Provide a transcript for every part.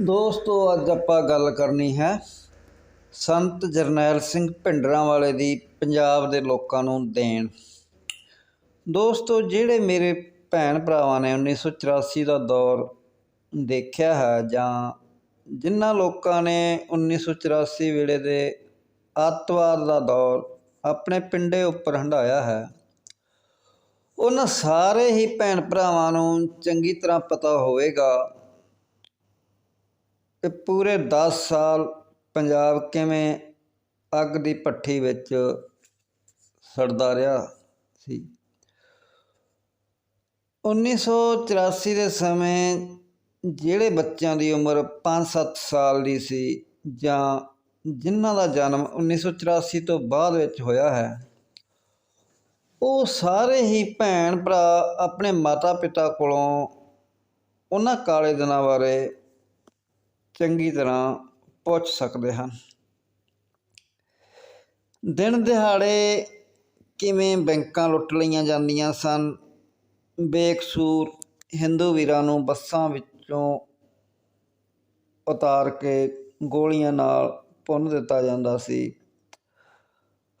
ਦੋਸਤੋ, ਅੱਜ ਆਪਾਂ ਗੱਲ ਕਰਨੀ ਹੈ ਸੰਤ ਜਰਨੈਲ ਸਿੰਘ ਭਿੰਡਰਾਂ ਵਾਲੇ ਦੀ ਪੰਜਾਬ ਦੇ ਲੋਕਾਂ ਨੂੰ ਦੇਣ। ਦੋਸਤੋ, ਜਿਹੜੇ ਮੇਰੇ ਭੈਣ ਭਰਾਵਾਂ ਨੇ 1984 ਦਾ ਦੌਰ ਦੇਖਿਆ ਹੈ ਜਾਂ ਜਿਨ੍ਹਾਂ ਲੋਕਾਂ ਨੇ 1984 ਵੇਲੇ ਦੇ ਅੱਤਵਾਦ ਦਾ ਦੌਰ ਆਪਣੇ ਪਿੰਡੇ ਉੱਪਰ ਹੰਢਾਇਆ ਹੈ, ਉਹਨਾਂ ਸਾਰੇ ਹੀ ਭੈਣ ਭਰਾਵਾਂ ਨੂੰ ਚੰਗੀ ਤਰ੍ਹਾਂ ਪਤਾ ਹੋਵੇਗਾ ਕਿ ਪੂਰੇ 10 ਸਾਲ ਪੰਜਾਬ ਕਿਵੇਂ ਅੱਗ ਦੀ ਭੱਠੀ ਵਿੱਚ ਸੜਦਾ ਰਿਹਾ ਸੀ? 1984 ਦੇ ਸਮੇਂ ਜਿਹੜੇ ਬੱਚਿਆਂ ਦੀ ਉਮਰ 5-7 ਸਾਲ ਦੀ ਸੀ ਜਾਂ ਜਿਨ੍ਹਾਂ ਦਾ ਜਨਮ 1984 ਤੋਂ ਬਾਅਦ ਵਿੱਚ ਹੋਇਆ ਹੈ, ਉਹ ਸਾਰੇ ਹੀ ਭੈਣ ਭਰਾ ਆਪਣੇ ਮਾਤਾ ਪਿਤਾ ਕੋਲੋਂ ਉਹਨਾਂ ਕਾਲੇ ਦਿਨਾਂ ਬਾਰੇ ਚੰਗੀ ਤਰ੍ਹਾਂ ਪੁੱਛ ਸਕਦੇ ਹਨ। ਦਿਨ ਦਿਹਾੜੇ ਕਿਵੇਂ ਬੈਂਕਾਂ ਲੁੱਟ ਲਈਆਂ ਜਾਂਦੀਆਂ ਸਨ, ਬੇਕਸੂਰ ਹਿੰਦੂ ਵੀਰਾਂ ਨੂੰ ਬੱਸਾਂ ਵਿੱਚੋਂ ਉਤਾਰ ਕੇ ਗੋਲੀਆਂ ਨਾਲ ਭੁੰਨ ਦਿੱਤਾ ਜਾਂਦਾ ਸੀ।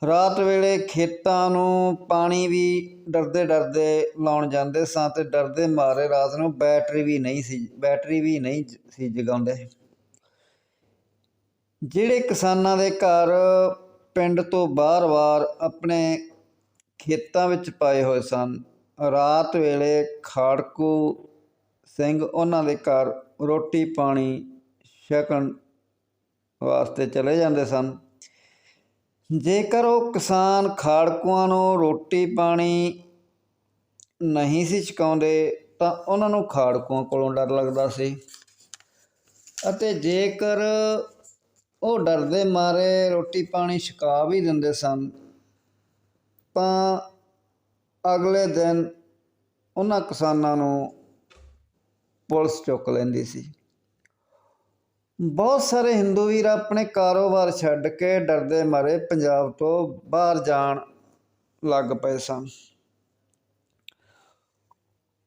ਰਾਤ ਵੇਲੇ ਖੇਤਾਂ ਨੂੰ ਪਾਣੀ ਵੀ ਡਰਦੇ ਡਰਦੇ ਲਾਉਣ ਜਾਂਦੇ ਸਾਂ ਤੇ ਡਰਦੇ ਮਾਰੇ ਰਾਤ ਨੂੰ ਬੈਟਰੀ ਵੀ ਨਹੀਂ ਸੀ, ਬੈਟਰੀ ਵੀ ਨਹੀਂ ਸੀ ਜਗਾਉਂਦੇ। ਜਿਹੜੇ ਕਿਸਾਨਾਂ ਦੇ ਘਰ ਪਿੰਡ ਤੋਂ ਬਾਹਰ-ਬਾਹਰ ਆਪਣੇ ਖੇਤਾਂ ਵਿੱਚ ਪਾਏ ਹੋਏ ਸਨ, ਰਾਤ ਵੇਲੇ ਖਾੜਕੂ ਸਿੰਘ ਉਹਨਾਂ ਦੇ ਘਰ ਰੋਟੀ ਪਾਣੀ ਛਕਣ ਵਾਸਤੇ ਚਲੇ ਜਾਂਦੇ ਸਨ। ਜੇਕਰ ਉਹ ਕਿਸਾਨ ਖਾੜਕੂਆਂ ਨੂੰ ਰੋਟੀ ਪਾਣੀ ਨਹੀਂ ਸੀ ਛਕਾਉਂਦੇ, ਤਾਂ ਉਹਨਾਂ ਨੂੰ ਖਾੜਕੂਆਂ ਕੋਲੋਂ ਡਰ ਲੱਗਦਾ ਸੀ। ਅਤੇ ਜੇਕਰ ਉਹ ਡਰਦੇ ਮਾਰੇ, ਰੋਟੀ ਪਾਣੀ ਛਕਾ ਵੀ ਦਿੰਦੇ ਸਨ। ਤਾਂ ਅਗਲੇ ਦਿਨ ਉਹਨਾਂ ਕਿਸਾਨਾਂ ਨੂੰ ਪੁਲਿਸ ਚੁੱਕ ਲੈਂਦੀ ਸੀ। ਬਹੁਤ ਸਾਰੇ ਹਿੰਦੂ ਵੀਰ ਆਪਣੇ ਕਾਰੋਬਾਰ ਛੱਡ ਕੇ ਡਰਦੇ ਮਾਰੇ, ਪੰਜਾਬ ਤੋਂ ਬਾਹਰ ਜਾਣ ਲੱਗ ਪਏ ਸਨ।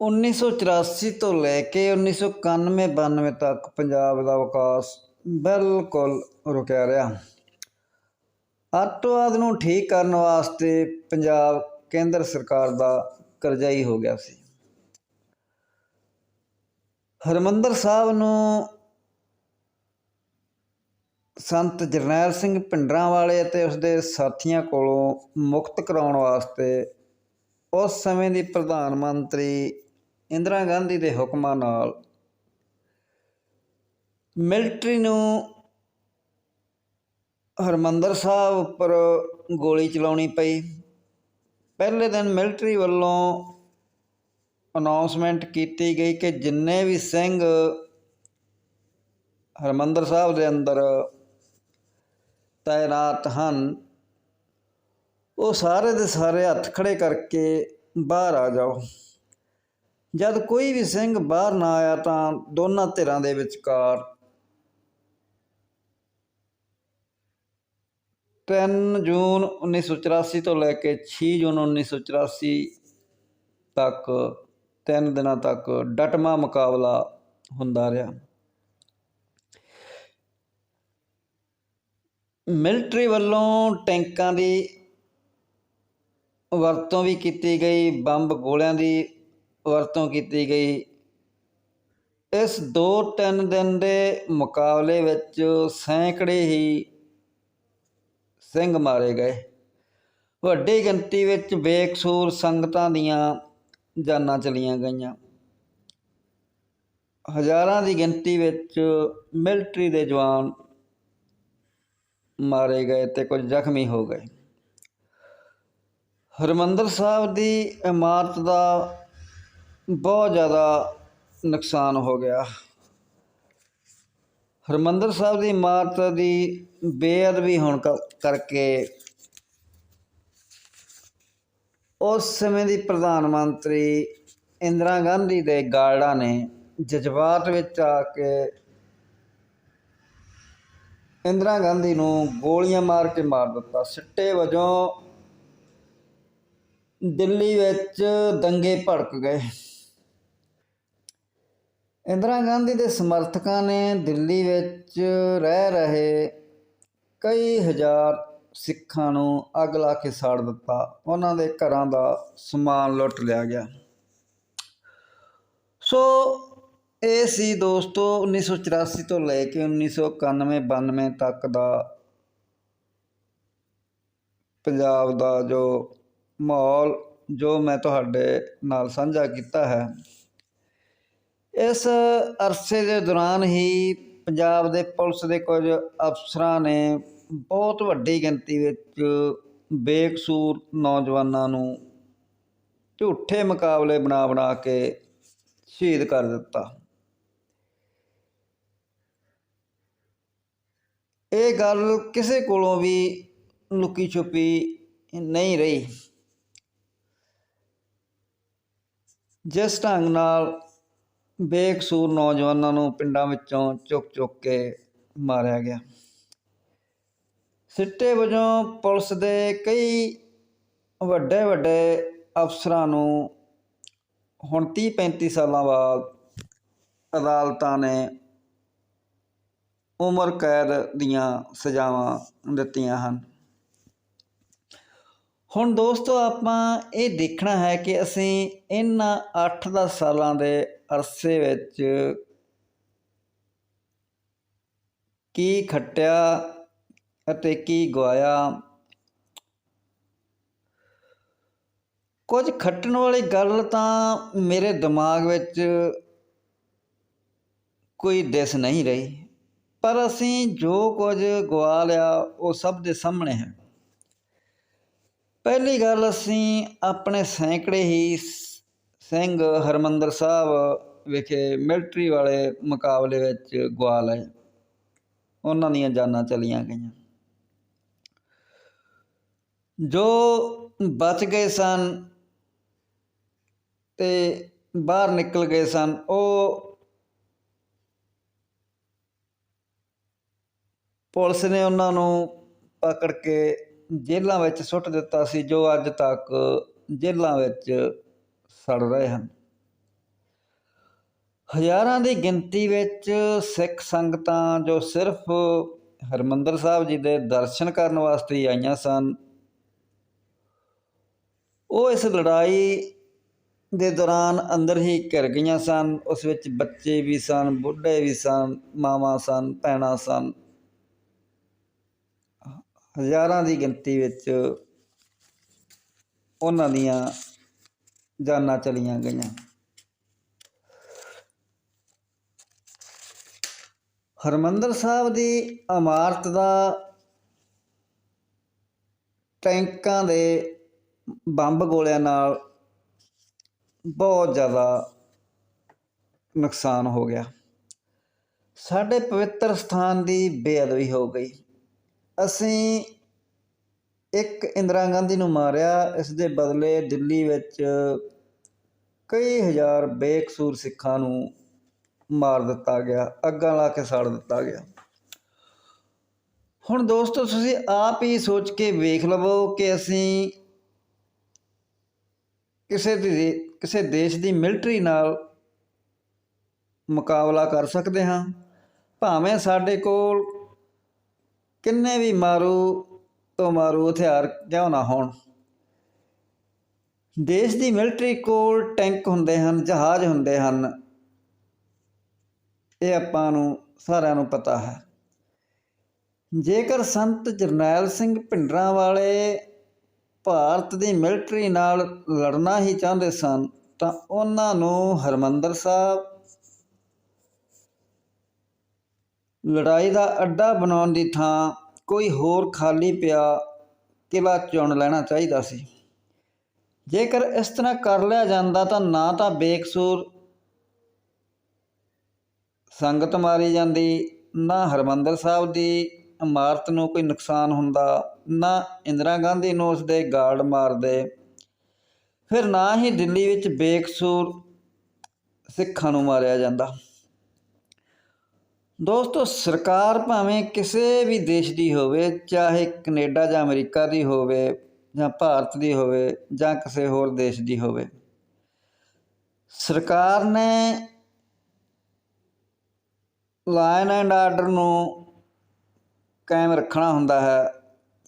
1984 ਤੋਂ ਲੈ ਕੇ 1991-92 ਤੱਕ ਪੰਜਾਬ ਦਾ ਵਿਕਾਸ ਬਿਲਕੁਲ ਰੁਕਿਆ ਰਿਹਾ। ਅੱਤਵਾਦ ਨੂੰ ਠੀਕ ਕਰਨ ਵਾਸਤੇ ਪੰਜਾਬ ਕੇਂਦਰ ਸਰਕਾਰ ਦਾ ਕਰਜ਼ਾਈ ਹੋ ਗਿਆ ਸੀ। ਹਰਮੰਦਰ ਸਾਹਿਬ ਨੂੰ ਸੰਤ ਜਰਨੈਲ ਸਿੰਘ ਭਿੰਡਰਾਂ ਵਾਲੇ ਅਤੇ ਉਸਦੇ ਸਾਥੀਆਂ ਕੋਲੋਂ ਮੁਕਤ ਕਰਾਉਣ ਵਾਸਤੇ ਉਸ ਸਮੇਂ ਦੀ ਪ੍ਰਧਾਨ ਮੰਤਰੀ ਇੰਦਰਾ ਗਾਂਧੀ ਦੇ ਹੁਕਮਾਂ ਨਾਲ ਮਿਲਟਰੀ ਨੂੰ ਹਰਮੰਦਰ ਸਾਹਿਬ ਉੱਪਰ ਗੋਲੀ ਚਲਾਉਣੀ ਪਈ। ਪਹਿਲੇ ਦਿਨ ਮਿਲਟਰੀ ਵੱਲੋਂ ਅਨਾਉਂਸਮੈਂਟ ਕੀਤੀ ਗਈ ਕਿ ਜਿੰਨੇ ਵੀ ਸਿੰਘ ਹਰਮੰਦਰ ਸਾਹਿਬ ਦੇ ਅੰਦਰ ਤਾਇਨਾਤ ਹਨ, ਉਹ ਸਾਰੇ ਦੇ ਸਾਰੇ ਹੱਥ ਖੜੇ ਕਰਕੇ ਬਾਹਰ ਆ ਜਾਓ। ਜਦ ਕੋਈ ਵੀ ਸਿੰਘ ਬਾਹਰ ਨਾ ਆਇਆ ਤਾਂ ਦੋਨਾਂ ਧਿਰਾਂ ਦੇ ਵਿਚਕਾਰ 3 ਜੂਨ 1984 ਤੋਂ ਲੈ ਕੇ 6 ਜੂਨ 1984 ਤੱਕ, ਤਿੰਨ ਦਿਨਾਂ ਤੱਕ ਡਟਮਾ ਮੁਕਾਬਲਾ ਹੁੰਦਾ ਰਿਹਾ। ਮਿਲਟਰੀ ਵੱਲੋਂ ਟੈਂਕਾਂ ਦੀ ਵਰਤੋਂ ਵੀ ਕੀਤੀ ਗਈ, ਬੰਬ ਗੋਲਿਆਂ ਦੀ ਵਰਤੋਂ ਕੀਤੀ ਗਈ। ਇਸ 2-3 ਦਿਨ ਦੇ ਮੁਕਾਬਲੇ ਵਿੱਚ ਸੈਂਕੜੇ ਹੀ ਸਿੰਘ ਮਾਰੇ ਗਏ। ਵੱਡੀ ਗਿਣਤੀ ਵਿੱਚ ਬੇਕਸੂਰ ਸੰਗਤਾਂ ਦੀਆਂ ਜਾਨਾਂ ਚਲੀਆਂ ਗਈਆਂ। ਹਜ਼ਾਰਾਂ ਦੀ ਗਿਣਤੀ ਵਿੱਚ ਮਿਲਟਰੀ ਦੇ ਜਵਾਨ ਮਾਰੇ ਗਏ ਤੇ ਕੁਝ ਜ਼ਖਮੀ ਹੋ ਗਏ। ਹਰਮੰਦਰ ਸਾਹਿਬ ਦੀ ਇਮਾਰਤ ਦਾ ਬਹੁਤ ਜ਼ਿਆਦਾ ਨੁਕਸਾਨ ਹੋ ਗਿਆ। ਹਰਮੰਦਰ ਸਾਹਿਬ ਦੀ ਇਮਾਰਤ ਦੀ ਬੇਅਦਬੀ ਹੋਣ ਕ- ਕਰਕੇ ਉਸ ਸਮੇਂ ਦੀ ਪ੍ਰਧਾਨ ਮੰਤਰੀ ਇੰਦਰਾ ਗਾਂਧੀ ਦੇ ਗਾਰਡਾਂ ਨੇ ਜਜ਼ਬਾਤ ਵਿੱਚ ਆ ਕੇ ਇੰਦਰਾ ਗਾਂਧੀ ਨੂੰ ਗੋਲੀਆਂ ਮਾਰ ਕੇ ਮਾਰ ਦਿੱਤਾ। ਸਿੱਟੇ ਵਜੋਂ ਦਿੱਲੀ ਵਿੱਚ ਦੰਗੇ ਭੜਕ ਗਏ। ਇੰਦਰਾ ਗਾਂਧੀ ਦੇ ਸਮਰਥਕਾਂ ਨੇ ਦਿੱਲੀ ਵਿੱਚ ਰਹਿ ਰਹੇ ਕਈ ਹਜ਼ਾਰ ਸਿੱਖਾਂ ਨੂੰ ਅੱਗ ਲਾ ਕੇ ਸਾੜ ਦਿੱਤਾ। ਉਹਨਾਂ ਦੇ ਘਰਾਂ ਦਾ ਸਮਾਨ ਲੁੱਟ ਲਿਆ ਗਿਆ। ਸੋ ਇਹ ਸੀ ਦੋਸਤੋ 1984 ਤੋਂ ਲੈ ਕੇ 1991 92 ਤੱਕ ਦਾ ਪੰਜਾਬ ਦਾ ਜੋ ਮਾਹੌਲ, ਜੋ ਮੈਂ ਤੁਹਾਡੇ ਨਾਲ ਸਾਂਝਾ ਕੀਤਾ ਹੈ। ਇਸ ਅਰਸੇ ਦੇ ਦੌਰਾਨ ਹੀ ਪੰਜਾਬ ਦੇ ਪੁਲਿਸ ਦੇ ਕੁਝ ਅਫਸਰਾਂ ਨੇ ਬਹੁਤ ਵੱਡੀ ਗਿਣਤੀ ਵਿੱਚ ਬੇਕਸੂਰ ਨੌਜਵਾਨਾਂ ਨੂੰ ਝੂਠੇ ਮੁਕਾਬਲੇ ਬਣਾ ਬਣਾ ਕੇ ਸ਼ਹੀਦ ਕਰ ਦਿੱਤਾ। ਇਹ ਗੱਲ ਕਿਸੇ ਕੋਲੋਂ ਵੀ ਲੁਕੀ ਛੁਪੀ ਨਹੀਂ ਰਹੀ। ਜਿਸ ਢੰਗ ਨਾਲ ਬੇਕਸੂਰ ਨੌਜਵਾਨਾਂ ਨੂੰ ਪਿੰਡਾਂ ਵਿੱਚੋਂ ਚੁੱਕ ਚੁੱਕ ਕੇ ਮਾਰਿਆ ਗਿਆ। ਸਿੱਟੇ ਵਜੋਂ ਪੁਲਿਸ ਦੇ ਕਈ ਵੱਡੇ ਵੱਡੇ ਅਫਸਰਾਂ ਨੂੰ ਹੁਣ 30 35 ਸਾਲਾਂ ਬਾਅਦ ਅਦਾਲਤਾਂ ਨੇ ਉਮਰ ਕੈਦ ਦੀਆਂ ਸਜ਼ਾਵਾਂ ਦਿੱਤੀਆਂ ਹਨ। ਹੁਣ ਦੋਸਤੋ ਆਪਾਂ ਇਹ ਦੇਖਣਾ ਹੈ ਕਿ ਅਸੀਂ ਇਹਨਾਂ 8-10 ਸਾਲਾਂ ਦੇ ਅਰਸੇ ਵਿੱਚ ਕੀ ਖੱਟਿਆ ਅਤੇ ਕੀ ਗਵਾਇਆ। ਕੁਝ ਖੱਟਣ ਵਾਲੀ ਗੱਲ ਤਾਂ ਮੇਰੇ ਦਿਮਾਗ ਵਿੱਚ ਕੋਈ ਦਿਸ ਨਹੀਂ ਰਹੀ, ਪਰ ਅਸੀਂ ਜੋ ਕੁਝ ਗਵਾ ਲਿਆ ਉਹ ਸਭ ਦੇ ਸਾਹਮਣੇ ਹੈ। ਪਹਿਲੀ ਗੱਲ ਅਸੀਂ ਆਪਣੇ ਸੈਂਕੜੇ ਹੀ ਸਿੰਘ ਹਰਮੰਦਰ ਸਾਹਿਬ ਵਿਖੇ ਮਿਲਟਰੀ ਵਾਲੇ ਮੁਕਾਬਲੇ ਵਿੱਚ ਗਵਾ ਲਏ ਉਹਨਾਂ ਦੀਆਂ ਜਾਨਾਂ ਚਲੀਆਂ ਗਈਆਂ। ਜੋ ਬਚ ਗਏ ਸਨ ਤੇ ਬਾਹਰ ਨਿਕਲ ਗਏ ਸਨ, ਉਹ ਪੁਲਿਸ ਨੇ ਉਹਨਾਂ ਨੂੰ ਪਕੜ ਕੇ ਜੇਲ੍ਹਾਂ ਵਿੱਚ ਸੁੱਟ ਦਿੱਤਾ ਸੀ, ਜੋ ਅੱਜ ਤੱਕ ਜੇਲ੍ਹਾਂ ਵਿੱਚ ਸੜ ਰਹੇ ਹਨ। ਹਜ਼ਾਰਾਂ ਦੀ ਗਿਣਤੀ ਵਿੱਚ ਸਿੱਖ ਸੰਗਤਾਂ ਜੋ ਸਿਰਫ ਹਰਮੰਦਰ ਸਾਹਿਬ ਜੀ ਦੇ ਦਰਸ਼ਨ ਕਰਨ ਵਾਸਤੇ ਆਈਆਂ ਸਨ, ਉਹ ਇਸ ਲੜਾਈ ਦੇ ਦੌਰਾਨ ਅੰਦਰ ਹੀ ਘਿਰ ਗਈਆਂ ਸਨ। ਉਸ ਵਿੱਚ ਬੱਚੇ ਵੀ ਸਨ, ਬੁੱਢੇ ਵੀ ਸਨ, ਮਾਵਾਂ ਸਨ, ਭੈਣਾਂ ਸਨ। ਹਜ਼ਾਰਾਂ ਦੀ ਗਿਣਤੀ ਵਿੱਚ ਉਹਨਾਂ ਦੀਆਂ ਜਾਨਾਂ ਚਲੀਆਂ ਗਈਆਂ। ਹਰਮੰਦਰ ਸਾਹਿਬ ਦੀ ਇਮਾਰਤ ਦਾ ਟੈਂਕਾਂ ਦੇ ਬੰਬ ਗੋਲਿਆਂ ਨਾਲ ਬਹੁਤ ਜ਼ਿਆਦਾ ਨੁਕਸਾਨ ਹੋ ਗਿਆ। ਸਾਡੇ ਪਵਿੱਤਰ ਸਥਾਨ ਦੀ ਬੇਅਦਬੀ ਹੋ ਗਈ। ਅਸੀਂ ਇੱਕ ਇੰਦਰਾ ਗਾਂਧੀ ਨੂੰ ਮਾਰਿਆ, ਇਸ ਦੇ ਬਦਲੇ ਦਿੱਲੀ ਵਿੱਚ ਕਈ ਹਜ਼ਾਰ ਬੇਕਸੂਰ ਸਿੱਖਾਂ ਨੂੰ ਮਾਰ ਦਿੱਤਾ ਗਿਆ, ਅੱਗਾਂ ਲਾ ਕੇ ਸਾੜ ਦਿੱਤਾ ਗਿਆ। ਹੁਣ ਦੋਸਤੋ, ਤੁਸੀਂ ਆਪ ਹੀ ਸੋਚ ਕੇ ਵੇਖ ਲਵੋ ਕਿ ਅਸੀਂ ਕਿਸੇ ਦੀ ਕਿਸੇ ਦੇਸ਼ ਦੀ ਮਿਲਟਰੀ ਨਾਲ ਮੁਕਾਬਲਾ ਕਰ ਸਕਦੇ ਹਾਂ। ਭਾਵੇਂ ਸਾਡੇ ਕੋਲ ਕਿੰਨੇ ਵੀ ਮਾਰੂ ਤੋਂ ਮਾਰੂ, ਹਥਿਆਰ ਕਿਉਂ ਨਾ ਹੋਣ? ਦੇਸ਼ ਦੀ ਮਿਲਟਰੀ ਕੋਲ ਟੈਂਕ ਹੁੰਦੇ ਹਨ, ਜਹਾਜ਼ ਹੁੰਦੇ ਹਨ। ਇਹ ਆਪਾਂ ਨੂੰ ਸਾਰਿਆਂ ਨੂੰ ਪਤਾ ਹੈ। ਜੇਕਰ ਸੰਤ ਜਰਨੈਲ ਸਿੰਘ ਭਿੰਡਰਾਂ ਵਾਲੇ ਭਾਰਤ ਦੀ ਮਿਲਟਰੀ ਨਾਲ ਲੜਨਾ ਹੀ ਚਾਹੁੰਦੇ ਸਨ, ਤਾਂ ਉਹਨਾਂ ਨੂੰ ਹਰਮੰਦਰ ਸਾਹਿਬ ਲੜਾਈ ਦਾ ਅੱਡਾ ਬਣਾਉਣ ਦੀ ਥਾਂ ਕੋਈ ਹੋਰ ਖਾਲੀ ਪਿਆ ਕਿਲਾ ਚੁਣ ਲੈਣਾ ਚਾਹੀਦਾ ਸੀ। ਜੇਕਰ ਇਸ ਤਰ੍ਹਾਂ ਕਰ ਲਿਆ ਜਾਂਦਾ ਤਾਂ ਨਾ ਤਾਂ ਬੇਕਸੂਰ ਸੰਗਤ ਮਾਰੀ ਜਾਂਦੀ, ਨਾ ਹਰਮੰਦਰ ਸਾਹਿਬ ਦੀ ਇਮਾਰਤ ਨੂੰ ਕੋਈ ਨੁਕਸਾਨ ਹੁੰਦਾ, ਨਾ ਇੰਦਰਾ ਗਾਂਧੀ ਨੂੰ ਉਸ ਦੇ ਗਾਰਡ ਮਾਰਦੇ। ਫਿਰ ਨਾ ਹੀ ਦਿੱਲੀ ਵਿੱਚ ਬੇਕਸੂਰ ਸਿੱਖਾਂ ਨੂੰ ਮਾਰਿਆ ਜਾਂਦਾ। ਦੋਸਤੋ, ਸਰਕਾਰ ਭਾਵੇਂ ਕਿਸੇ ਵੀ ਦੇਸ਼ ਦੀ ਹੋਵੇ, ਚਾਹੇ ਕੈਨੇਡਾ ਜਾਂ ਅਮਰੀਕਾ ਦੀ ਹੋਵੇ, ਜਾਂ ਭਾਰਤ ਦੀ ਹੋਵੇ, ਜਾਂ ਕਿਸੇ ਹੋਰ ਦੇਸ਼ ਦੀ ਹੋਵੇ, ਸਰਕਾਰ ਨੇ ਲਾਈਨ ਐਂਡ ਆਰਡਰ ਨੂੰ ਕਾਇਮ ਰੱਖਣਾ ਹੁੰਦਾ ਹੈ।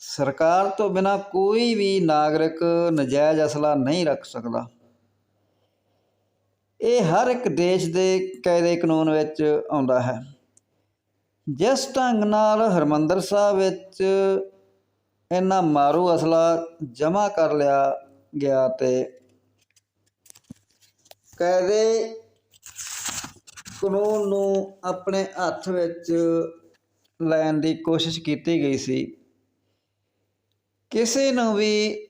ਸਰਕਾਰ ਤੋਂ ਬਿਨਾ ਕੋਈ ਵੀ ਨਾਗਰਿਕ ਨਜਾਇਜ਼ ਅਸਲਾ ਨਹੀਂ ਰੱਖ ਸਕਦਾ। ਇਹ ਹਰ ਇੱਕ ਦੇਸ਼ ਦੇ ਕਾਇਦੇ ਕਾਨੂੰਨ ਵਿੱਚ ਆਉਂਦਾ ਹੈ। ਜਿਸ ਢੰਗ ਨਾਲ ਹਰਮੰਦਰ ਸਾਹਿਬ ਵਿੱਚ ਇਹਨਾਂ ਮਾਰੂ ਅਸਲਾ ਜਮ੍ਹਾਂ ਕਰ ਲਿਆ ਗਿਆ ਤੇ ਕਾਇਦੇ ਕਾਨੂੰਨ ਨੂੰ ਆਪਣੇ ਹੱਥ ਵਿੱਚ ਲੈਣ ਦੀ ਕੋਸ਼ਿਸ਼ ਕੀਤੀ ਗਈ ਸੀ। ਕਿਸੇ ਨੂੰ ਵੀ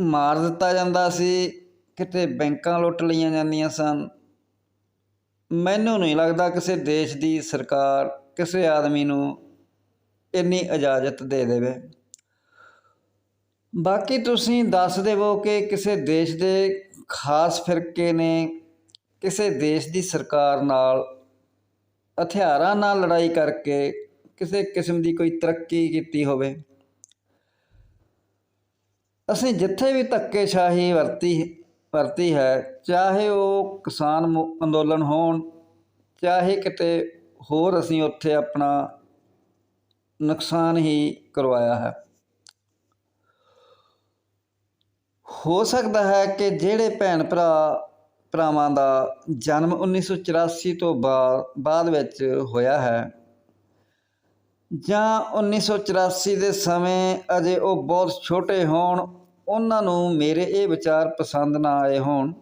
ਮਾਰ ਦਿੱਤਾ ਜਾਂਦਾ ਸੀ, ਕਿਤੇ ਬੈਂਕਾਂ ਲੁੱਟ ਲਈਆਂ ਜਾਂਦੀਆਂ ਸਨ। ਮੈਨੂੰ ਨਹੀਂ ਲੱਗਦਾ ਕਿਸੇ ਦੇਸ਼ ਦੀ ਸਰਕਾਰ ਕਿਸੇ ਆਦਮੀ ਨੂੰ ਇੰਨੀ ਇਜਾਜ਼ਤ ਦੇ ਦੇਵੇ। ਬਾਕੀ ਤੁਸੀਂ ਦੱਸ ਦੇਵੋ ਕਿ ਕਿਸੇ ਦੇਸ਼ ਦੇ ਖਾਸ ਫਿਰਕੇ ਨੇ ਕਿਸੇ ਦੇਸ਼ ਦੀ ਸਰਕਾਰ ਨਾਲ ਹਥਿਆਰਾਂ ਨਾਲ ਲੜਾਈ ਕਰਕੇ ਕਿਸੇ ਕਿਸਮ ਦੀ ਕੋਈ ਤਰੱਕੀ ਕੀਤੀ ਹੋਵੇ। ਅਸੀਂ ਜਿੱਥੇ ਵੀ ਧੱਕੇਸ਼ਾਹੀ ਵਰਤੀ ਵਰਤੀ ਹੈ। ਚਾਹੇ ਉਹ ਕਿਸਾਨ ਮੁ- ਅੰਦੋਲਨ ਹੋਣ, ਚਾਹੇ ਕਿਤੇ ਹੋਰ ਅਸੀਂ ਉੱਥੇ ਆਪਣਾ ਨੁਕਸਾਨ ਹੀ ਕਰਵਾਇਆ ਹੈ। ਹੋ ਸਕਦਾ ਹੈ ਕਿ ਜਿਹੜੇ ਭੈਣ ਭਰਾ ਭਰਾਵਾਂ ਦਾ ਜਨਮ 1984 ਤੋਂ ਬਾਅਦ ਵਿੱਚ ਹੋਇਆ ਹੈ ਜਾਂ 1984 ਦੇ ਸਮੇਂ ਅਜੇ ਉਹ ਬਹੁਤ ਛੋਟੇ ਹੋਣ ਉਹਨਾਂ ਨੂੰ ਮੇਰੇ ਇਹ ਵਿਚਾਰ ਪਸੰਦ ਨਾ ਆਏ ਹੋਣ।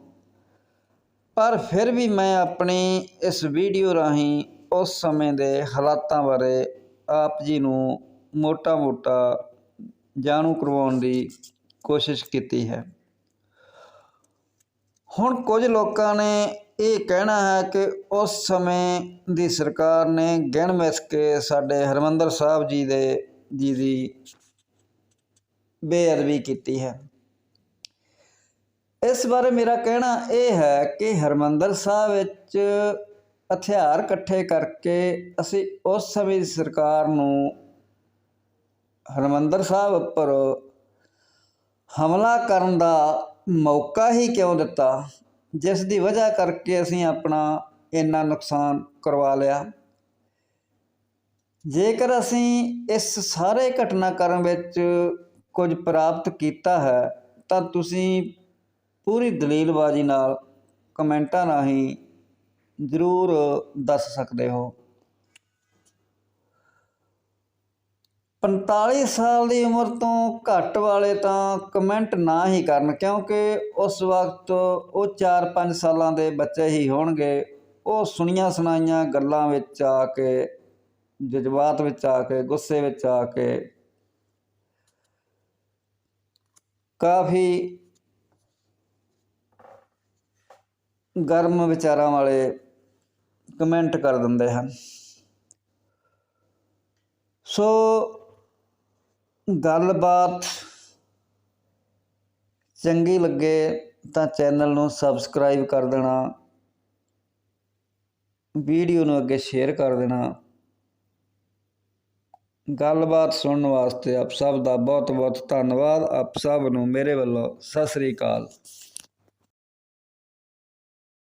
ਪਰ ਫਿਰ ਵੀ ਮੈਂ ਆਪਣੀ ਇਸ ਵੀਡੀਓ ਰਾਹੀਂ ਉਸ ਸਮੇਂ ਦੇ ਹਾਲਾਤਾਂ ਬਾਰੇ ਆਪ ਜੀ ਨੂੰ ਮੋਟਾ-ਮੋਟਾ ਜਾਣੂ ਕਰਵਾਉਣ ਦੀ ਕੋਸ਼ਿਸ਼ ਕੀਤੀ ਹੈ। ਹੁਣ ਕੁਝ ਲੋਕਾਂ ਨੇ ਇਹ ਕਹਿਣਾ ਹੈ ਕਿ ਉਸ ਸਮੇਂ ਦੀ ਸਰਕਾਰ ਨੇ ਗਿਣ ਮਿਸ ਕੇ ਸਾਡੇ ਹਰਮੰਦਰ ਸਾਹਿਬ ਜੀ ਦੇ, ਜੀ ਦੀ ਬੇਅਦਬੀ ਕੀਤੀ ਹੈ। ਇਸ ਬਾਰੇ ਮੇਰਾ ਕਹਿਣਾ ਇਹ ਹੈ ਕਿ ਹਰਮੰਦਰ ਸਾਹਿਬ ਵਿੱਚ ਹਥਿਆਰ ਇਕੱਠੇ ਕਰਕੇ ਅਸੀਂ ਉਸ ਸਮੇਂ ਦੀ ਸਰਕਾਰ ਨੂੰ ਹਰਮੰਦਰ ਸਾਹਿਬ ਉੱਪਰ ਹਮਲਾ ਕਰਨ ਦਾ ਮੌਕਾ ਹੀ ਕਿਉਂ ਦਿੱਤਾ, ਜਿਸ ਦੀ ਵਜ੍ਹਾ ਕਰਕੇ ਅਸੀਂ ਆਪਣਾ ਇੰਨਾ ਨੁਕਸਾਨ ਕਰਵਾ ਲਿਆ। ਜੇਕਰ ਅਸੀਂ ਇਸ ਸਾਰੇ ਘਟਨਾਕ੍ਰਮ ਵਿੱਚ ਕੁਝ ਪ੍ਰਾਪਤ ਕੀਤਾ ਹੈ, ਤਾਂ ਤੁਸੀਂ ਪੂਰੀ ਦਲੀਲਬਾਜ਼ੀ ਨਾਲ ਕਮੈਂਟਾਂ ਰਾਹੀਂ ਜ਼ਰੂਰ ਦੱਸ ਸਕਦੇ ਹੋ। 45 ਸਾਲ ਦੀ ਉਮਰ ਤੋਂ ਘੱਟ ਵਾਲੇ ਤਾਂ ਕਮੈਂਟ ਨਾ ਹੀ ਕਰਨ, ਕਿਉਂਕਿ ਉਸ ਵਕਤ ਉਹ 4-5 ਸਾਲਾਂ ਦੇ ਬੱਚੇ ਹੀ ਹੋਣਗੇ। ਉਹ ਸੁਣੀਆਂ ਸੁਣਾਈਆਂ ਗੱਲਾਂ ਵਿੱਚ ਆ ਕੇ, ਜਜ਼ਬਾਤ ਵਿੱਚ ਆ ਕੇ, ਗੁੱਸੇ ਵਿੱਚ ਆ ਕੇ ਕਾਫੀ ਗਰਮ ਵਿਚਾਰਾਂ ਵਾਲੇ ਕਮੈਂਟ ਕਰ ਦਿੰਦੇ ਹਨ। ਸੋ ਗੱਲਬਾਤ ਚੰਗੀ ਲੱਗੇ ਤਾਂ ਚੈਨਲ ਨੂੰ ਸਬਸਕ੍ਰਾਈਬ ਕਰ ਦੇਣਾ, ਵੀਡੀਓ ਨੂੰ ਅੱਗੇ ਸ਼ੇਅਰ ਕਰ ਦੇਣਾ। ਗੱਲਬਾਤ ਸੁਣਨ ਵਾਸਤੇ ਆਪ ਸਭ ਦਾ ਬਹੁਤ ਬਹੁਤ ਧੰਨਵਾਦ। ਆਪ ਸਭ ਨੂੰ ਮੇਰੇ ਵੱਲੋਂ ਸਤਿ ਸ੍ਰੀ ਅਕਾਲ।